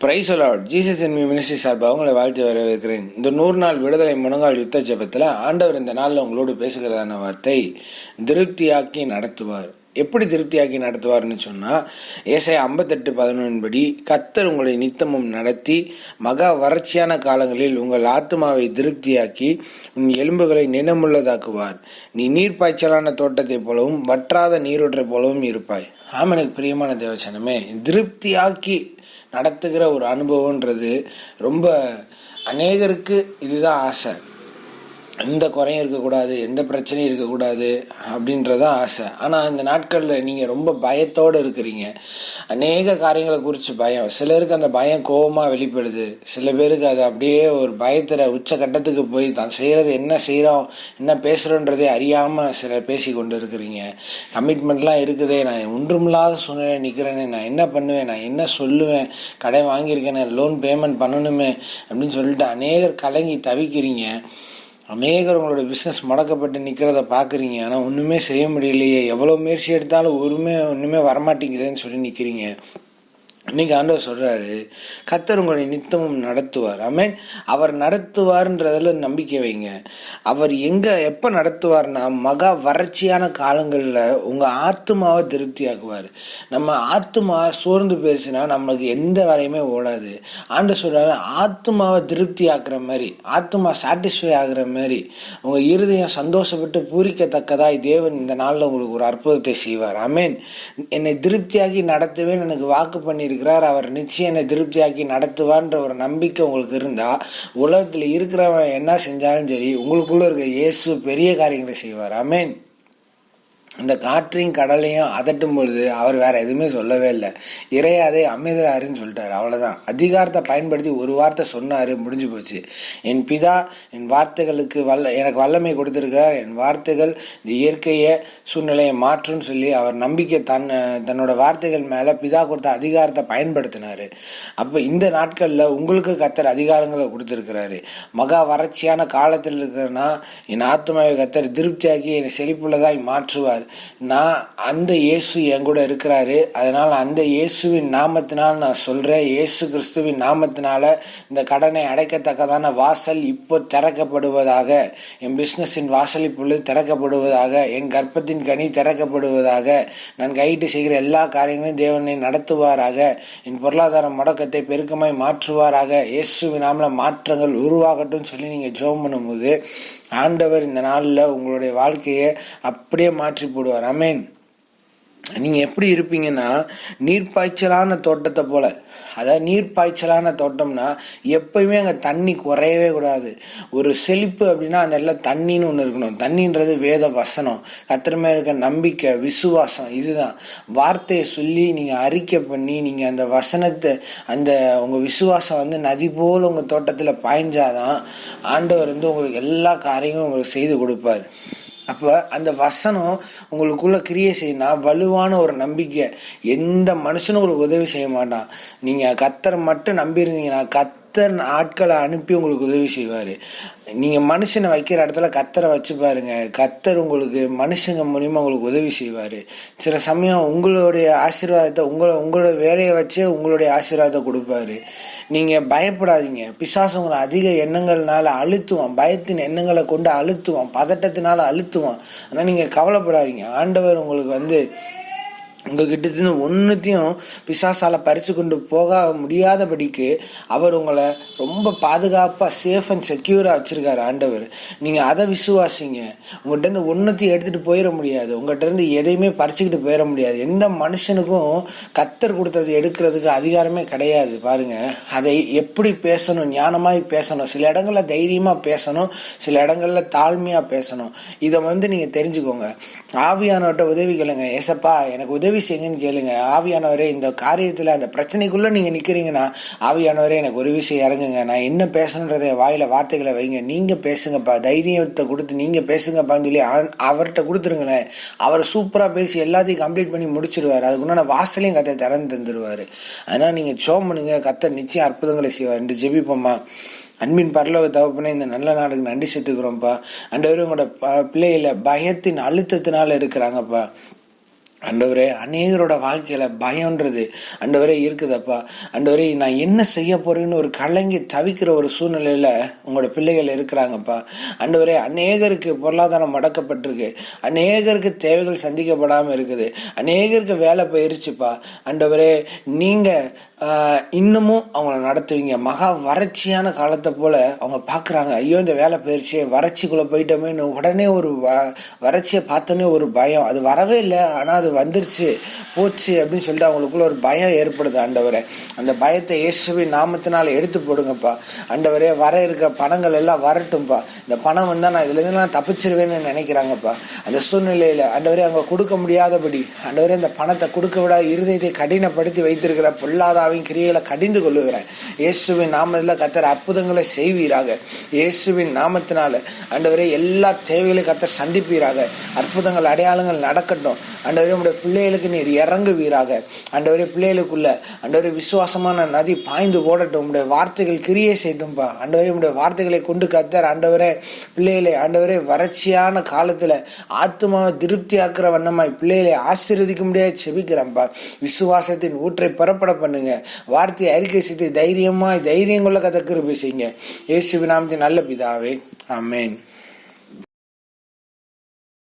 Price allot Jesus என்பி ministry சார்பாக உங்களை வாழ்த்து வரவேற்கிறேன். இந்த நூறு நாள் விடுதலை முழங்கால் யுத்த ஜபத்தில் ஆண்டவர் இந்த நாளில் உங்களோடு பேசுகிறதான வார்த்தை திருப்தியாக்கி நடத்துவார். எப்படி திருப்தியாக்கி நடத்துவார்னு சொன்னால் ஏசை ஐம்பத்தெட்டு பதினொன்படி கத்தர் உங்களை நித்தமும் நடத்தி மகா வறட்சியான காலங்களில் உங்கள் ஆத்மாவை திருப்தியாக்கி உன் எலும்புகளை நினமுள்ளதாக்குவார். நீ நீர்ப்பாய்ச்சலான தோட்டத்தைப் போலவும் வற்றாத நீரூற்றைப் போலவும் இருப்பாய். ஆமனுக்கு பிரியமான தேவச்சனமே திருப்தியாக்கி நடத்துகிற ஒரு அனுபவன்றது ரொம்ப அநேகருக்கு இதுதான் ஆசை. எந்த குறையும் இருக்கக்கூடாது எந்த பிரச்சனையும் இருக்கக்கூடாது அப்படின்றதான் ஆசை. ஆனால் இந்த நாட்களில் நீங்கள் ரொம்ப பயத்தோடு இருக்கிறீங்க. அநேக காரியங்களை குறித்து பயம். சிலருக்கு அந்த பயம் கோபமாக வெளிப்படுது. சில பேருக்கு அது அப்படியே ஒரு பயத்தில் உச்ச கட்டத்துக்கு போய் தான் செய்கிறது என்ன செய்கிறோம் என்ன பேசுகிறோன்றதே அறியாமல் சிலர் பேசி கொண்டு இருக்கிறீங்க கமிட்மெண்ட்லாம் இருக்குதே நான் ஒன்றுமில்லாத சூழ்நிலை நிற்கிறேனே நான் என்ன பண்ணுவேன் நான் என்ன சொல்லுவேன் கடை வாங்கியிருக்கேனே லோன் பேமெண்ட் பண்ணணுமே அப்படின்னு சொல்லிட்டு அநேகர் கலங்கி தவிக்கிறீங்க. அநேகர் உங்களோட பிஸ்னஸ் முடக்கப்பட்டு நிற்கிறத பார்க்குறீங்க. ஆனால் ஒன்றுமே செய்ய முடியலையே. எவ்வளோ முயற்சி எடுத்தாலும் ஒருமே ஒன்றுமே வரமாட்டேங்குதுன்னு சொல்லி நிற்கிறீங்க இன்னைக்கு ஆண்டவர் சொல்றாரு கத்தர் உங்களை நித்தமும் நடத்துவார். ஆமேன் அவர் நடத்துவார்ன்றதுல நம்பிக்கை வைங்க. அவர் எங்க எப்ப நடத்துவார்னா மகா வறட்சியான காலங்களில் உங்க ஆத்மாவை திருப்தியாக்குவார். நம்ம ஆத்மா சோர்ந்து பேசினா நம்மளுக்கு எந்த வேலையுமே ஓடாது. ஆண்டு சொல்றாரு ஆத்மாவை திருப்தி ஆக்குற மாதிரி ஆத்மா சாட்டிஸ்ஃபை ஆகுற மாதிரி உங்க இருதயம் சந்தோஷப்பட்டு பூரிக்கத்தக்கதாய் தேவன் இந்த நாளில் உங்களுக்கு ஒரு அற்புதத்தை செய்வார். ஆமேன் என்னை திருப்தியாகி நடத்துவேன் எனக்கு வாக்கு இருக்கிறார் அவர் நிச்சயம் என்னை திருப்தியாக்கி நடத்துவான்ற ஒரு நம்பிக்கை உங்களுக்கு இருந்தால் உலகத்தில் இருக்கிறவன் என்ன செஞ்சாலும் சரி உங்களுக்குள்ளே இருக்க இயேசு பெரிய காரியங்களை செய்வார். அமேன் இந்த காற்றையும் கடலையும் அதட்டும் பொழுது அவர் வேற எதுவுமே சொல்லவே இல்லை. இறையாதே அமைதலாருன்னு சொல்லிட்டாரு. அவ்வளோதான் அதிகாரத்தை பயன்படுத்தி ஒரு வார்த்தை சொன்னார். முடிஞ்சு போச்சு. என் பிதா என் வார்த்தைகளுக்கு வல்ல எனக்கு வல்லமை கொடுத்துருக்கிறார். என் வார்த்தைகள் இந்த இயற்கையை சூழ்நிலையை மாற்றும்னு சொல்லி அவர் நம்பிக்கை தன் தன்னோட வார்த்தைகள் மேலே பிதா கொடுத்த அதிகாரத்தை பயன்படுத்தினார். அப்போ இந்த நாட்களில் உங்களுக்கு கத்தர் அதிகாரங்களை கொடுத்துருக்கிறாரு. மகா வறட்சியான காலத்தில் இருக்கிறனா என் ஆத்மாவை கத்தர் திருப்தியாக்கி என்னை செழிப்புள்ளதாய் மாற்றுவார். நான் அந்த இயேசு என் கூட இருக்கிறாரு. அதனால் அந்த இயேசுவின் நாமத்தினால் நான் சொல்கிறேன் இயேசு கிறிஸ்துவின் நாமத்தினால இந்த கடனை அடைக்கத்தக்கதான வாசல் இப்போ திறக்கப்படுவதாக என் பிஸ்னஸின் வாசல் இப்பொழுது திறக்கப்படுவதாக என் கர்ப்பத்தின் கனி திறக்கப்படுவதாக நான் கையிட்டு செய்கிற எல்லா காரியங்களையும் தேவனை நடத்துவாராக. என் பொருளாதார முடக்கத்தை பெருக்கமாய் மாற்றுவாராக. இயேசுவின் நாமில் மாற்றங்கள் உருவாகட்டும் சொல்லி நீங்கள் ஜோம் பண்ணும்போது ஆண்டவர் இந்த நாளில் உங்களுடைய வாழ்க்கையை அப்படியே மாற்றி போடுவார். அமேன் நீங்கள் எப்படி இருப்பீங்கன்னா நீர்ப்பாய்ச்சலான தோட்டத்தை போல். அதாவது நீர்ப்பாய்ச்சலான தோட்டம்னா எப்பயுமே அங்கே தண்ணி குறையவே கூடாது. ஒரு செழிப்பு அப்படின்னா அந்த இடத்துல தண்ணின்னு ஒன்று இருக்கணும். தண்ணின்றது வேத வசனம். கத்திரமே இருக்க நம்பிக்கை விசுவாசம் இதுதான். வார்த்தையை சொல்லி நீங்கள் அறிக்கை பண்ணி நீங்கள் அந்த வசனத்தை அந்த உங்கள் விசுவாசம் வந்து நதி போல் உங்கள் தோட்டத்தில் பாய்ஞ்சாதான் ஆண்டவர் வந்து உங்களுக்கு எல்லா காரியங்களும் உங்களுக்கு செய்து கொடுப்பார். அப்போ அந்த வசனம் உங்களுக்குள்ள கிரியை செய்யணும் வலுவான ஒரு நம்பிக்கை. எந்த மனுஷனும் உங்களுக்கு உதவி செய்ய மாட்டான். நீங்கள் கத்தரை மட்டும் நம்பியிருந்தீங்கன்னா கத்தர் ஆட்களை அனுப்பி உங்களுக்கு உதவி செய்வார். நீங்கள் மனுஷனை வைக்கிற இடத்துல கத்தரை வச்சு பாருங்கள் கத்தர் உங்களுக்கு மனுஷங்க மூலிமா உங்களுக்கு உதவி செய்வார். சில சமயம் உங்களுடைய ஆசீர்வாதத்தை உங்களை உங்களோட வேலையை வச்சே உங்களுடைய ஆசீர்வாதத்தை கொடுப்பாரு. நீங்கள் பயப்படாதீங்க. பிசாசு உங்களை அதிக எண்ணங்கள்னால அழுத்துவான். பயத்தின் எண்ணங்களை கொண்டு அழுத்துவான். பதட்டத்தினால அழுத்துவான். ஆனால் நீங்கள் கவலைப்படாதீங்க. ஆண்டவர் உங்களுக்கு வந்து உங்ககிட்ட இருந்து ஒன்றுத்தையும் பிசாசால் பறித்து கொண்டு போக முடியாதபடிக்கு அவர் உங்களை ரொம்ப பாதுகாப்பாக சேஃப் அண்ட் செக்யூராக வச்சுருக்காரு ஆண்டவர். நீங்கள் அதை விசுவாசிங்க. உங்கள்கிட்ட இருந்து ஒன்றுத்தையும் எடுத்துகிட்டு போயிட முடியாது. உங்கள்கிட்ட இருந்து எதையுமே பறிச்சுக்கிட்டு போயிட முடியாது. எந்த மனுஷனுக்கும் கத்தர் கொடுத்தது எடுக்கிறதுக்கு அதிகாரமே கிடையாது. பாருங்கள் அதை எப்படி பேசணும்? ஞானமாய் பேசணும். சில இடங்களில் தைரியமாக பேசணும். சில இடங்களில் தாழ்மையாக பேசணும். இதை வந்து நீங்கள் தெரிஞ்சுக்கோங்க. ஆவியானவர்கிட்ட உதவி கேளுங்க. ஏசப்பா எனக்கு உதவி உதவி செய்யுங்கன்னு கேளுங்க. ஆவியானவரே இந்த காரியத்தில் அந்த பிரச்சனைக்குள்ளே நீங்கள் நிற்கிறீங்கன்னா ஆவியானவரே எனக்கு ஒரு விஷயம் இறங்குங்க. நான் என்ன பேசணுன்றதை வாயில் வார்த்தைகளை வைங்க. நீங்கள் பேசுங்கப்பா. தைரியத்தை கொடுத்து நீங்கள் பேசுங்கப்பான்னு சொல்லி அவர்கிட்ட கொடுத்துருங்களேன். அவர் சூப்பராக பேசி எல்லாத்தையும் கம்ப்ளீட் பண்ணி முடிச்சிருவார். அதுக்குன்னா வாசலையும் கத்தை திறந்து தந்துடுவார் அதனால் நீங்கள் சோம் பண்ணுங்க. கத்தை நிச்சயம் அற்புதங்களை செய்வார். என்று ஜெபிப்போம்மா. அன்பின் பரலோக தகப்பனே இந்த நல்ல நாடுக்கு நன்றி செத்துக்கிறோம்ப்பா அண்டவர் உங்களோட பிள்ளைகளை பயத்தின் அழுத்தத்தினால இருக்கிறாங்கப்பா. அண்டவரே அநேகரோட வாழ்க்கையில் பயம்ன்றது அண்டவரே இருக்குதப்பா. அண்டவரே நான் என்ன செய்ய போகிறேன்னு ஒரு கலங்கி தவிக்கிற ஒரு சூழ்நிலையில் உங்களோட பிள்ளைகள் இருக்கிறாங்கப்பா. அண்டவரே அநேகருக்கு பொருளாதாரம் முடக்கப்பட்டிருக்கு அநேகருக்கு தேவைகள் சந்திக்கப்படாமல் இருக்குது. அநேகருக்கு வேலை போயிருச்சுப்பா. அண்டவரே நீங்கள் இன்னமும் அவங்கள நடத்துவீங்க. மகா வறட்சியான காலத்தை போல் அவங்க பார்க்குறாங்க ஐயோ இந்த வேலை போயிருச்சே வறட்சிக்குள்ளே போயிட்டோமேன்னு உடனே ஒரு வ வறட்சியை பார்த்தோன்னே ஒரு பயம். அது வரவே இல்லை. ஆனால் அது வந்துருச்சு போச்சு அப்படின்னு சொல்லிட்டு அவங்களுக்குள்ள ஒரு பயம் ஏற்படுது ஆண்டவரே. அந்த பயத்தை இயேசுவின் நாமத்தினால எடுத்து போடுங்கப்பா. ஆண்டவரே வர இருக்க பணங்கள் எல்லாம் வரட்டும்ப்பா இந்த பணம் வந்தால் நான் இதுலேருந்து நான் தப்பிச்சிருவேன்னு நினைக்கிறாங்கப்பா. அந்த சூழ்நிலையில் ஆண்டவரே அவங்க கொடுக்க முடியாதபடி ஆண்டவரே இந்த பணத்தை கொடுக்க விட இருதயத்தை கடினப்படுத்தி வைத்திருக்கிற பொல்லாதாவின் கிரியைகளை கடிந்து கொள்ளுகிறேன். இயேசுவின் நாமத்தில் கத்தர் அற்புதங்களை செய்வீராக. இயேசுவின் நாமத்தினால ஆண்டவரே எல்லா தேவைகளையும் கத்தர் சந்திப்பீராக. அற்புதங்கள் அடையாளங்கள் நடக்கட்டும். ஆண்டவரே உடைய பிள்ளைகளுக்கு நீர் இறங்குவீராக. ஆண்டவரே பிள்ளைகளுக்குள்ள ஆண்டவரே விசுவாசமான நதி பாய்ந்து போடட்டும். உடைய வார்த்தைகள் கிரியே செய்யட்டும்பா. ஆண்டவரே உடைய வார்த்தைகளை கொண்டு கத்தார் ஆண்டவரே பிள்ளைகளை ஆண்டவரே வறட்சியான காலத்தில் ஆத்மாவை திருப்தியாக்குற வண்ணமாய் பிள்ளைகளை ஆசீர்வதிக்க முடியாது செபிக்கிறேன்ப்பா விசுவாசத்தின் ஊற்றை புறப்பட பண்ணுங்க. வார்த்தையை அறிக்கை செய்து தைரியமாய் தைரியம் கொள்ள கத்த கிருபை செய்யுங்க. இயேசுவின் நல்ல பிதாவே. அமேன்